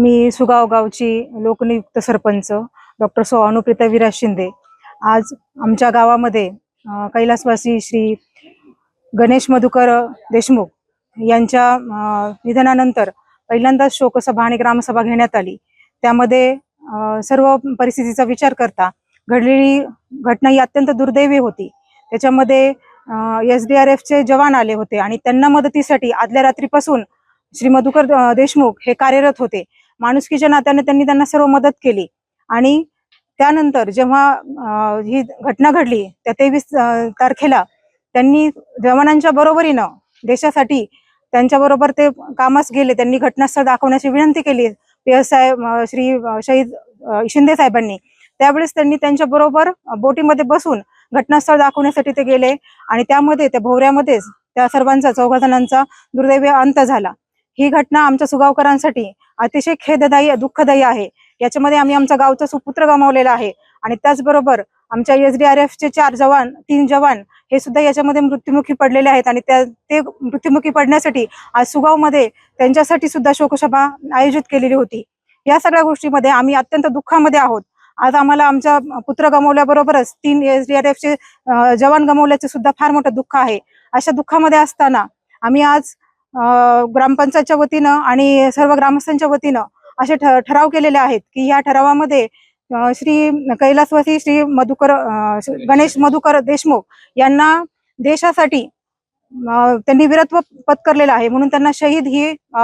मी सुगाव गावची लोकनियुक्त सरपंच डॉक्टर सो अनुप्रिता विराज शिंदे. आज आमच्या गावामध्ये कैलासवासी श्री गणेश मधुकर देशमुख यांच्या निधनानंतर पहिल्यांदाच शोकसभा आणि ग्रामसभा घेण्यात आली. त्यामध्ये सर्व परिस्थितीचा विचार करता घडलेली घटना ही अत्यंत दुर्दैवी होती. त्याच्यामध्ये एस डी आर एफचे जवान आले होते आणि त्यांना मदतीसाठी आदल्या रात्रीपासून श्री मधुकर देशमुख हे कार्यरत होते. माणुसकीच्या नात्याने त्यांनी त्यांना सर्व मदत केली. आणि त्यानंतर जेव्हा ही घटना घडली त्या तेवीस तारखेला त्यांनी जवानांच्या बरोबरीनं देशासाठी त्यांच्याबरोबर ते कामास गेले. त्यांनी घटनास्थळ दाखवण्याची विनंती केली. पी एस साहेब श्री शहीद शिंदे साहेबांनी. त्यावेळेस त्यांनी त्यांच्या बरोबर बोटीमध्ये बसून घटनास्थळ दाखवण्यासाठी ते गेले. आणि त्यामध्ये त्या भोवऱ्यामध्येच त्या सर्वांचा चौघा जणांचा दुर्दैवी अंत झाला. ही घटना आमच्या सुगावकरांसाठी अतिशय खेददायी दुःखदायी आहे. याच्यामध्ये आम्ही आमचा गावचा सुपुत्र गमावलेला आहे. आणि त्याचबरोबर आमच्या एस डी आर एफचे चार जवान तीन जवान हे सुद्धा याच्यामध्ये मृत्युमुखी पडलेले आहेत. आणि त्या ते मृत्युमुखी पडण्यासाठी आज सुगावमध्ये त्यांच्यासाठी सुद्धा शोकसभा आयोजित केलेली होती. या सगळ्या गोष्टीमध्ये आम्ही अत्यंत दुःखामध्ये आहोत. आज आम्हाला आमचा पुत्र गमावल्याबरोबरच तीन एस डी आर एफचे जवान गमावल्याचे सुद्धा फार मोठं दुःख आहे. अशा दुःखामध्ये असताना आम्ही आज ग्रामपंचायतच्या वतीनं आणि सर्व ग्रामस्थांच्या वतीनं असे ठ- ठराव केलेले आहेत की या ठरावामध्ये श्री कैलासवासी श्री मधुकर गणेश मधुकर देशमुख यांना देशासाठी त्यांनी वीरत्व पत्करलेलं आहे. म्हणून त्यांना शहीद ही अ,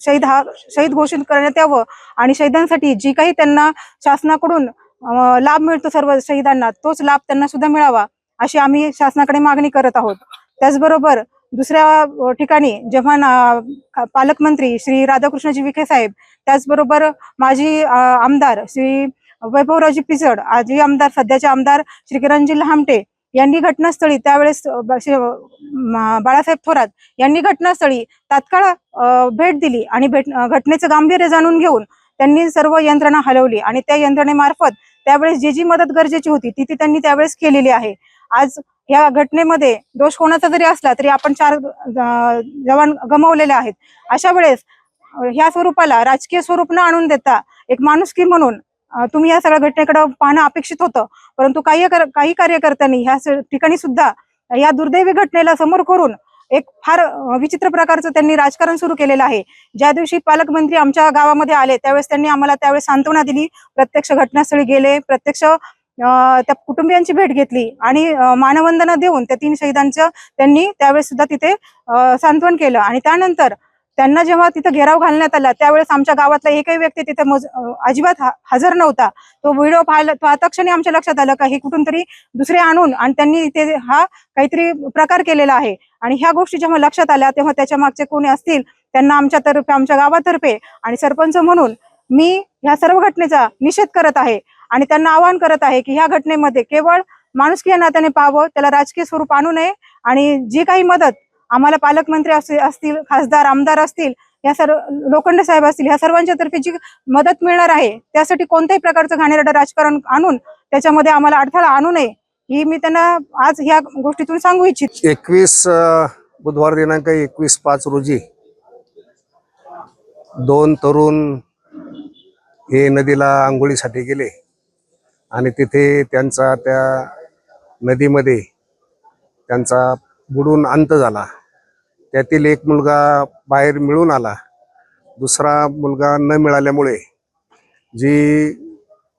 शहीद हा शहीद घोषित करण्यात यावं आणि शहीदांसाठी जी काही त्यांना शासनाकडून लाभ मिळतो सर्व शहीदांना तोच लाभ त्यांना सुद्धा मिळावा अशी आम्ही शासनाकडे मागणी करत आहोत. त्याचबरोबर दुसऱ्या ठिकाणी जेव्हा पालकमंत्री श्री राधाकृष्णजी विखे साहेब त्याचबरोबर माजी आमदार श्री वैभवराजी पिचड आजी आमदार सध्याचे आमदार श्री किरणजी लहामटे यांनी घटनास्थळी त्यावेळेस बाळासाहेब थोरात यांनी घटनास्थळी तात्काळ भेट दिली आणि भेट घटनेचं गांभीर्य जाणून घेऊन त्यांनी सर्व यंत्रणा हलवली आणि त्या यंत्रणेमार्फत त्यावेळेस जी जी मदत गरजेची होती ती ती त्यांनी त्यावेळेस केलेली आहे. आज या घटनेमध्ये दोष कोणाचा जरी असला तरी आपण चार जवान गमावलेले आहेत. अशा वेळेस ह्या स्वरूपाला राजकीय स्वरूप न आणून देता एक माणुसकी म्हणून तुम्ही या सगळ्या घटनेकडे पाहणं अपेक्षित होतं. परंतु काही कर- काही कार्यकर्त्यांनी ह्या ठिकाणी सुद्धा या दुर्दैवी घटनेला समोर करून एक फार विचित्र प्रकारचं त्यांनी राजकारण सुरू केलेलं आहे. ज्या दिवशी पालकमंत्री आमच्या गावामध्ये आले त्यावेळेस त्यांनी आम्हाला त्यावेळेस सांत्वना दिली. प्रत्यक्ष घटनास्थळी गेले प्रत्यक्ष त्या कुटुंबियांची भेट घेतली आणि मानवंदना देऊन त्या तीन शहीदांचं त्यांनी त्यावेळेस सुद्धा तिथे सांत्वन केलं. आणि त्यानंतर त्यांना जेव्हा तिथे घेराव घालण्यात आला त्यावेळेस आमच्या गावातला एकही व्यक्ती तिथे मोज अजिबात हजर नव्हता. तो व्हिडिओ पाहिला पाहता क्षणी आमच्या लक्षात आलं का हे कुठून तरी दुसरे आणून आणि त्यांनी इथे हा काहीतरी प्रकार केलेला आहे. आणि ह्या गोष्टी जेव्हा लक्षात आल्या तेव्हा त्याच्या मागचे कोणी असतील त्यांना आमच्यातर्फे आमच्या गावातर्फे आणि सरपंच म्हणून मी ह्या सर्व घटनेचा निषेध करत आहे. आणि त्यांना आवाहन करत आहे की ह्या घटनेमध्ये केवळ माणुसकी या नात्याने पाहावं त्याला राजकीय स्वरूप आणू नये आणि जी काही मदत आम्हाला पालकमंत्री असतील खासदार आमदार असतील या सर्व लोखंड साहेब असतील ह्या सर्वांच्या तर्फे जी मदत मिळणार आहे त्यासाठी कोणत्याही प्रकारचं घाणेरडं राजकारण आणून त्याच्यामध्ये आम्हाला अडथळा आणू नये ही मी त्यांना आज ह्या गोष्टीतून सांगू इच्छित. एकवीस बुधवार दिनांक एकवीस पाच रोजी दोन तरुण हे नदीला आंघोळीसाठी गेले. आणि तिथे त्यांचा त्या नदीमध्ये त्यांचा बुडून अंत झाला. त्यातील एक मुलगा बाहेर मिळून आला. दुसरा मुलगा न मिळाल्यामुळे जी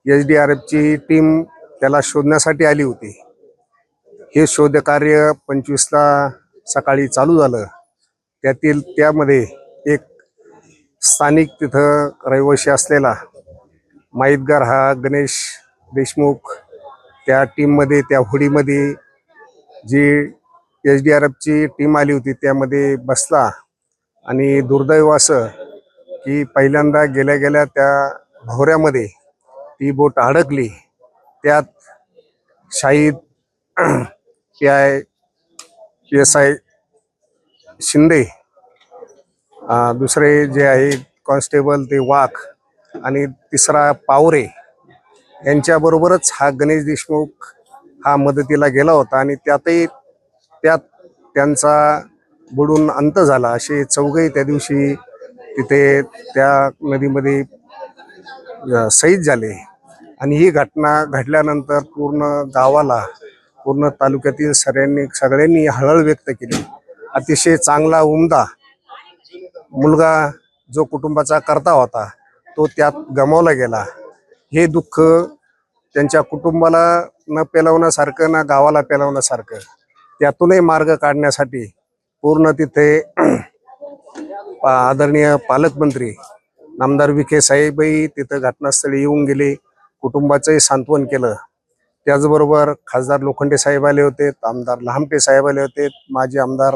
एच डी आर एफची टीम त्याला शोधण्यासाठी आली होती. हे शोधकार्य पंचवीसला सकाळी चालू झालं. त्यातील त्यामध्ये एक स्थानिक तिथं रहिवाशी असलेला माहितगार हा गणेश देशमुख त्या टीममध्ये त्या होडीमध्ये जी एच डी आर एफची टीम आली होती त्यामध्ये बसला. आणि दुर्दैव असं की पहिल्यांदा गेल्या गेल्या त्या भोवऱ्यामध्ये ती बोट अडकली. त्यात Shahid P I P S I Shinde दुसरे जे आहे कॉन्स्टेबल ते वाघ आणि तिसरा पावरे यांच्याबरोबरच हा गणेश देशमुख हा मदतीला गेला होता आणि त्यातही त्यात त्यांचा बुडून अंत झाला असे चौघही त्या दिवशी तिथे त्या नदीमध्ये शहीद झाले. आणि ही घटना घडल्यानंतर पूर्ण गावाला पूर्ण तालुक्यातील सगळ्यांनी सगळ्यांनी हळहळ व्यक्त केली. अतिशय चांगला उमदा मुलगा जो कुटुंबाचा करता होता तो त्यात गमावला गेला. हे दुःख त्यांच्या कुटुंबाला न पेलवण्यासारखं ना गावाला पेलवण्यासारखं त्यातूनही मार्ग काढण्यासाठी पूर्ण तिथे आदरणीय पालकमंत्री नामदार विखे साहेबही तिथं घटनास्थळी येऊन गेले कुटुंबाचंही सांत्वन केलं. त्याचबरोबर खासदार लोखंडे साहेब आले होते आमदार लहामटे साहेब आले होते माजी आमदार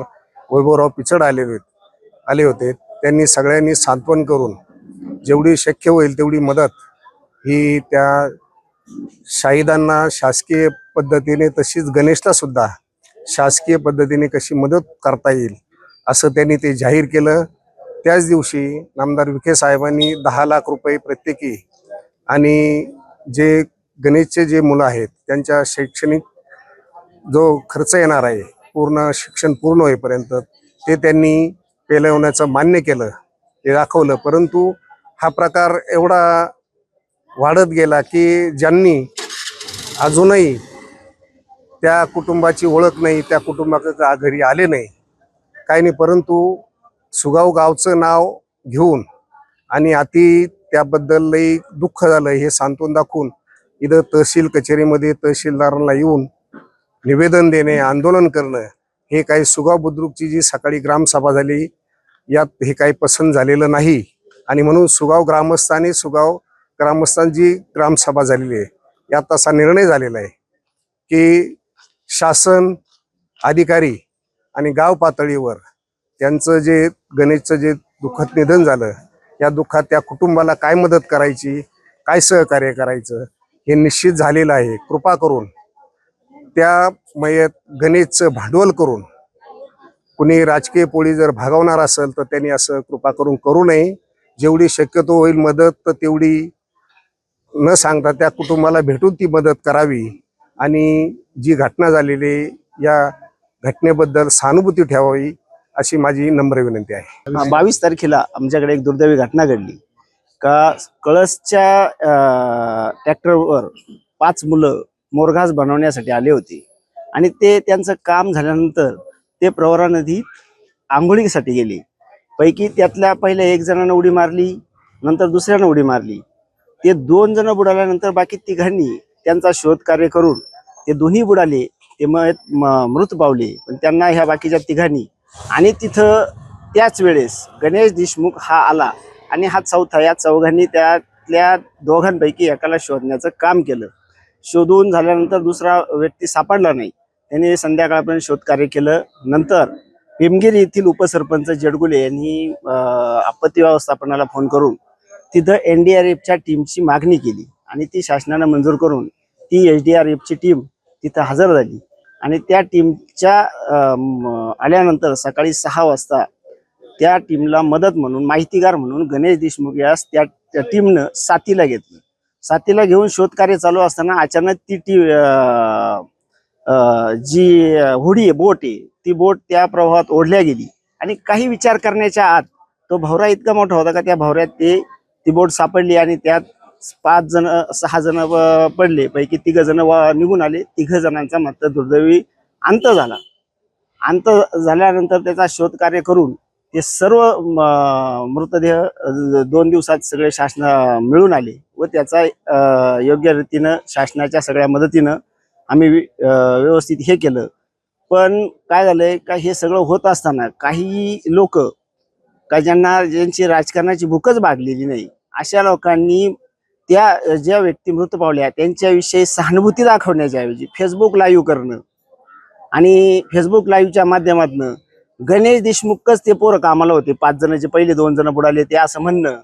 वैभवराव पिचड आले होते आले होते. त्यांनी सगळ्यांनी सांत्वन करून जेवढी शक्य होईल तेवढी मदत ही त्या शाहिदांना शासकीय पद्धतीने तशीच गणेशला सुद्धा शासकीय पद्धतीने कशी मदत करता येईल असं त्यांनी ते जाहीर केलं. त्याच दिवशी नामदार विखे साहेबांनी दहा लाख रुपये प्रत्येकी आणि जे गणेशचे जे मुलं आहेत त्यांच्या शैक्षणिक जो खर्च येणार आहे पूर्ण शिक्षण पूर्ण होईपर्यंत ते त्यांनी पेलवण्याचं मान्य केलं ते दाखवलं. परंतु हा प्रकार एवढा वाढत गेला की ज्यांनी अजूनही त्या कुटुंबाची ओळख नाही त्या कुटुंबाकडे घरी आले नाही काही नाही परंतु सुगाव गावचं नाव घेऊन आणि अति त्याबद्दल लई दुःख झालं हे सांत्वन दाखवून इथं तहसील कचेरीमध्ये तहसीलदारांना येऊन निवेदन देणे आंदोलन करणं हे काही सुगाव बुद्रुकची जी सकाळी ग्रामसभा झाली यात हे काही पसंत झालेलं नाही. आणि म्हणून सुगाव ग्रामस्थाने सुगाव ग्रामस्थांची ग्रामसभा झालेली आहे. यात असा निर्णय झालेला आहे की शासन अधिकारी आणि गाव पातळीवर त्यांचं जे गणेशचं जे दुःखद निधन झालं या दुःखात त्या कुटुंबाला काय मदत करायची काय सहकार्य करायचं हे निश्चित झालेलं आहे. कृपा करून त्या मयत गणेशचं भांडवल करून कुणी राजकीय पोळी जर भागवणार असेल तर त्यांनी असं कृपा करून करू नये. जेवढी शक्यतो होईल मदत तर तेवढी न सांगता त्या कुटुंबाला भेटून ती मदत करावी आणि जी घटना झालेली या घटनेबद्दल सहानुभूती ठेवावी अशी माझी नम्र विनंती आहे. बावीस तारखेला आमच्याकडे एक दुर्दैवी घटना घडली. का कळसच्या ट्रॅक्टरवर पाच मुलं मोरघास बनवण्यासाठी आले होते. आणि ते त्यांचं काम झाल्यानंतर ते प्रवरा नदीत आंघोळीसाठी गेले. पैकी त्यातल्या पहिल्या एक जणानं उडी मारली नंतर दुसऱ्यानं उडी मारली. ते दोन जण बुडाल्यानंतर बाकी तिघांनी त्यांचा शोध कार्य करून ते दोन्ही बुडाले ते म म- मृत पावले. पण त्यांना ह्या बाकीच्या तिघांनी. आणि तिथं त्याच वेळेस गणेश देशमुख हा आला आणि हा चौथा या चौघांनी त्यातल्या दोघांपैकी एकाला शोधण्याचं काम केलं. शोधून झाल्यानंतर दुसरा व्यक्ती सापडला नाही. त्यांनी संध्याकाळपर्यंत शोधकार्य केलं. नंतर पिमगिरी येथील उपसरपंच जडगुले यांनी आपत्ती व्यवस्थापनाला फोन करून तिथं एन डी आर एफच्या टीमची मागणी केली. आणि ती शासनानं मंजूर करून ती एच डी आर एफची टीम तिथं हजर झाली. आणि त्या टीमच्या आल्यानंतर सकाळी सहा वाजता त्या टीमला मदत म्हणून माहितीगार म्हणून गणेश देशमुख यास त्या त्या टीमनं साथीला घेतलं. साथीला घेऊन शोधकार्य चालू असताना अचानक ती टी जी होडी आहे बोट आहे ती बोट त्या प्रवाहात ओढल्या गेली. आणि काही विचार करण्याच्या आत तो भवरा इतका मोठा होता का त्या भवऱ्यात ते ती बोट सापडली आणि त्यात पाच जण सहा जण पडले. पैकी तिघ जण निघून आले. तिघ जणांचा मात्र दुर्दैवी अंत झाला. अंत झाल्यानंतर त्याचा शोध कार्य करून ते सर्व मृतदेह दोन दिवसात सगळे शासन मिळून आले व त्याचा अ, योग्य रीतीनं शासनाच्या सगळ्या मदतीनं आम्ही अ, व्यवस्थित हे केलं. पण काय झालंय का हे सगळं होत असताना काही लोक का ज्यांना ज्यांची राजकारणाची भूकच भागलेली नाही अशा लोकांनी त्या ज्या व्यक्ती मृत पावल्या त्यांच्याविषयी सहानुभूती दाखवण्याच्या ऐवजी फेसबुक लाईव्ह करणं आणि फेसबुक लाईव्हच्या माध्यमातून गणेश देशमुखच ते पोरं कामाला होते. पाच जणांचे पहिले दोन जण बुडाले ते असं म्हणणं.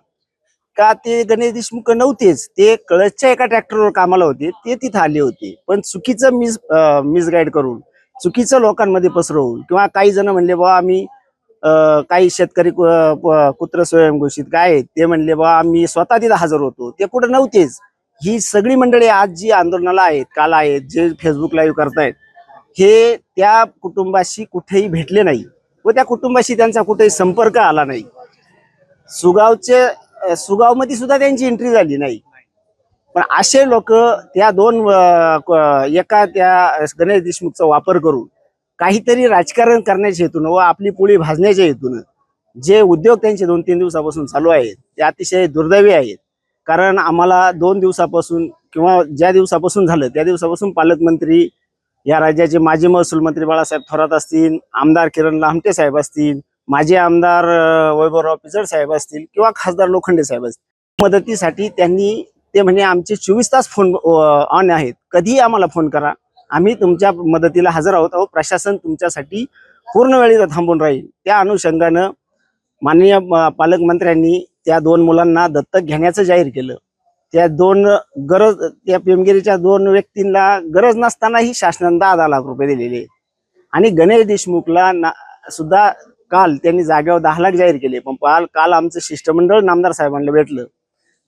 का ते गणेश देशमुख नव्हतेच ते कळसच्या एका ट्रॅक्टरवर कामाला होते ते तिथं आले होते. पण चुकीचं मिस मिसगाईड करून चुकीचं लोकांमध्ये पसरवून किंवा काही जण म्हणले बा आम्ही काही शेतकरी कुत्र स्वयंघोषित काय आहेत ते म्हणले बा आम्ही स्वतः तिथं हजर होतो. ते कुठं नव्हतेच. ही सगळी मंडळी आज जी आंदोलनाला आहेत काल आहेत जे फेसबुक लाईव्ह करतायत हे त्या कुटुंबाशी कुठेही भेटले नाही व त्या कुटुंबाशी त्यांचा कुठेही संपर्क आला नाही. सुगावचे सुगावमध्ये सुद्धा त्यांची एंट्री झाली नाही. पण असे लोक त्या दोन एका त्या गणेश देशमुखचा वापर करून काहीतरी राजकारण करण्याच्या हेतून व आपली पोळी भाजण्याच्या हेतून जे उद्योग त्यांचे दोन तीन दिवसापासून चालू आहेत ते अतिशय दुर्दैवी आहेत. कारण आम्हाला दोन दिवसापासून किंवा ज्या दिवसापासून झालं त्या दिवसापासून पालकमंत्री या राज्याचे माजी महसूल मंत्री बाळासाहेब थोरात असतील आमदार किरण लामटे साहेब असतील माजी आमदार वैभवराव पिचड साहेब असतील किंवा खासदार लोखंडे साहेब असतील मदतीसाठी त्यांनी ते म्हणे आमचे चोवीस तास फोन ऑन आहेत. कधीही आम्हाला फोन करा. आम्ही तुमच्या मदतीला हजर आहोत. अहो प्रशासन तुमच्यासाठी पूर्ण वेळ थांबून राहील. त्या अनुषंगानं माननीय पालकमंत्र्यांनी त्या दोन मुलांना दत्तक घेण्याचं जाहीर केलं. त्या दोन गरज त्या पेमगिरीच्या दोन व्यक्तींना गरज नसतानाही शासनानं दहा दहा लाख रुपये दिलेले आणि गणेश देशमुखला ना सुद्धा काल त्यांनी जागेवर दहा लाख जाहीर केले. पण काल काल आमचं शिष्टमंडळ नामदार साहेबांना भेटलं.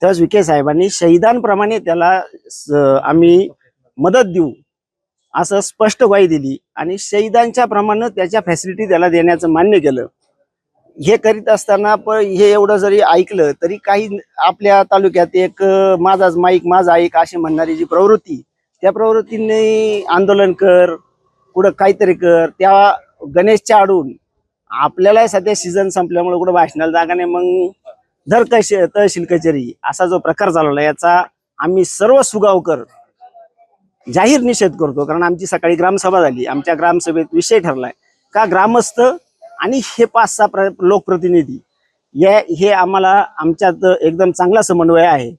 त्यावेळेस विखे साहेबांनी शहीदांप्रमाणे त्याला आम्ही मदत देऊ. असं स्पष्ट ग्वाही दिली. आणि शहीदांच्या प्रमाणे त्याच्या फॅसिलिटी त्याला देण्याचं मान्य केलं. हे करीत असताना पण हे एवढं जरी ऐकलं तरी काही आपल्या तालुक्यात एक माझाच माईक माझा ऐक अशी म्हणणारी जी प्रवृत्ती त्या प्रवृत्तीने आंदोलन कर कुठं काहीतरी कर त्या गणेशच्या आडून आपल्याला सध्या सीझन संपल्यामुळे कुठं भाषणाला जागा नाही. मग धर कश तहसील कचेरी असा जो प्रकार झालेला याचा आम्ही सर्व सुगावकर जाहीर निषेध करतो कारण आमची सकाळी ग्रामसभा झाली आमच्या ग्रामसभेत विषय ठरलाय. का ग्रामस्थ आणि हे पाच सहा प्र लोकप्रतिनिधी या हे आम्हाला आमच्यात एकदम चांगला समन्वय आहे.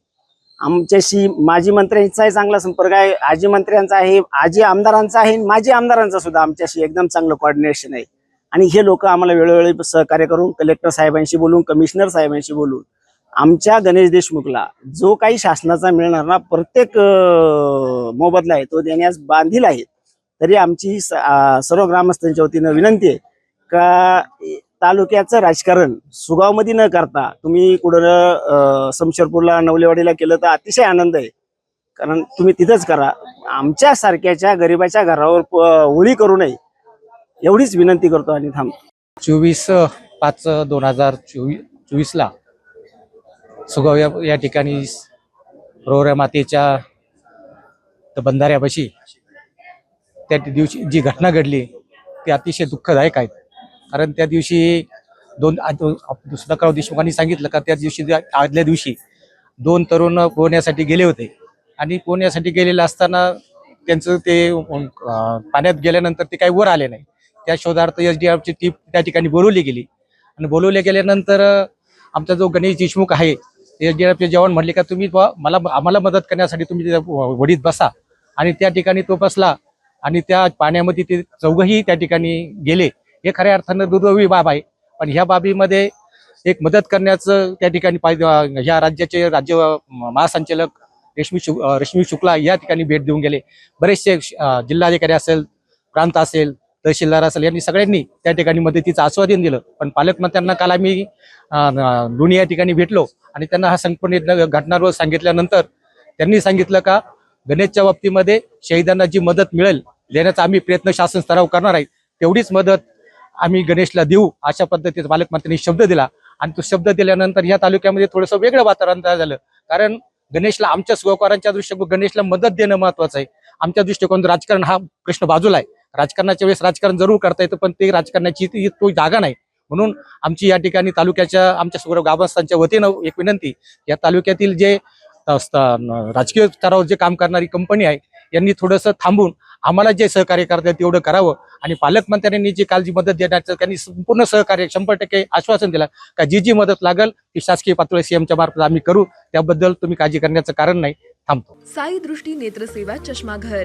आमच्याशी माजी मंत्र्यांचाही चांगला संपर्क आहे आजी मंत्र्यांचा आहे आजी आमदारांचा आहे माजी आमदारांचा सुद्धा आमच्याशी एकदम चांगलं कॉर्डिनेशन आहे. आणि हे लोक आम्हाला वेळोवेळी सहकार्य करून कलेक्टर साहेबांशी बोलून कमिशनर साहेबांशी बोलून आमच्या गणेश देशमुखला जो काही शासनाचा मिळणार ना प्रत्येक मोबदला आहे तो देण्यास बांधील आहे तरी आमची सर्व ग्रामस्थांच्या वतीनं विनंती आहे का तालुक्याचं राजकारण सुगावमध्ये न करता तुम्ही कुठं समशेरपूरला नवलेवाडीला केलं तर अतिशय आनंद आहे. कारण तुम्ही तिथंच करा. आमच्या सारख्याच्या गरिबाच्या घरावर होळी करू नये एवढीच विनंती करतो आणि थांब चोवीस पाच दोन हजार चोवीस चोवीसला सुगाव या या ठिकाणी रोऱ्या मातेच्या बंधाऱ्यापाशी त्या दिवशी जी घटना घडली ती अतिशय दुःखदायक आहे. कारण त्या दिवशी दोन सुधाकरराव देशमुखांनी सांगितलं का त्या दिवशी आदल्या दिवशी दोन तरुण पोहण्यासाठी गेले होते. आणि पोहण्यासाठी गेलेले असताना त्यांचं ते पाण्यात गेल्यानंतर ते काही वर आले नाही. त्या शोधार्थ एस डी ची टीम त्या ठिकाणी बोलवली गेली. आणि बोलवले गेल्यानंतर आमचा जो गणेश देशमुख आहे एस डी चे जवान म्हणले का तुम्ही मला आम्हाला मदत करण्यासाठी तुम्ही व- वडीत बसा. आणि त्या ठिकाणी तो बसला आणि त्या पाण्यामध्ये ते चौघही त्या ठिकाणी गेले. हे खऱ्या अर्थानं दुर्दैवी बाब आहे. पण ह्या बाबीमध्ये एक मदत करण्याचं त्या ठिकाणी पाहिजे ह्या राज्याचे राज्य महासंचालक रेश्मी शु रश्मी शुक्ला या ठिकाणी भेट देऊन गेले. बरेचसे जिल्हाधिकारी असेल प्रांत असेल तहसीलदार असेल यांनी सगळ्यांनी त्या ठिकाणी मदतीचं आस्वादन दिलं. पण पालकमंत्र्यांना काल आम्ही लोणी दोन्ही या ठिकाणी भेटलो आणि त्यांना हा संपूर्ण घटनावर सांगितल्यानंतर त्यांनी सांगितलं का गणेशच्या बाबतीमध्ये शहीदांना जी मदत मिळेल देण्याचा आम्ही प्रयत्न शासन स्तरावर करणार आहे तेवढीच मदत आम्ही गणेशला देऊ अशा पद्धतीचा पालकमंत्र्यांनी शब्द दिला. आणि तो शब्द दिल्यानंतर या तालुक्यामध्ये थोडंसं वेगळं वातावरण तयार झालं. कारण गणेशला आमच्या सहकारांच्या दृष्टिकोन गणेशला मदत देणं महत्वाचं आहे. आमच्या दृष्टिकोन राजकारण हा प्रश्न बाजूला आहे. राजकारणाच्या वेळेस राजकारण जरूर करता येतं पण ते राजकारणाची ती- तो जागा नाही. म्हणून आमची या ठिकाणी तालुक्याच्या आमच्या सर्व गावस्थांच्या वतीनं एक विनंती या तालुक्यातील जे राजकीय स्तरावर जे काम करणारी कंपनी आहे यांनी थोडंसं थांबून आम्हाला जे सहकार्य करता येईल तेवढं करावं. आणि पालकमंत्र्यांनी जी काल जी मदत देण्याचं त्यांनी संपूर्ण सहकार्य शंभर टक्के आश्वासन दिलं का जी जी मदत लागेल ती शासकीय पातळी सीएमच्या मार्फत आम्ही करू. त्याबद्दल तुम्ही काळजी करण्याचं कारण नाही. थांबतो. साई दृष्टी नेत्रसेवा चष्माघर.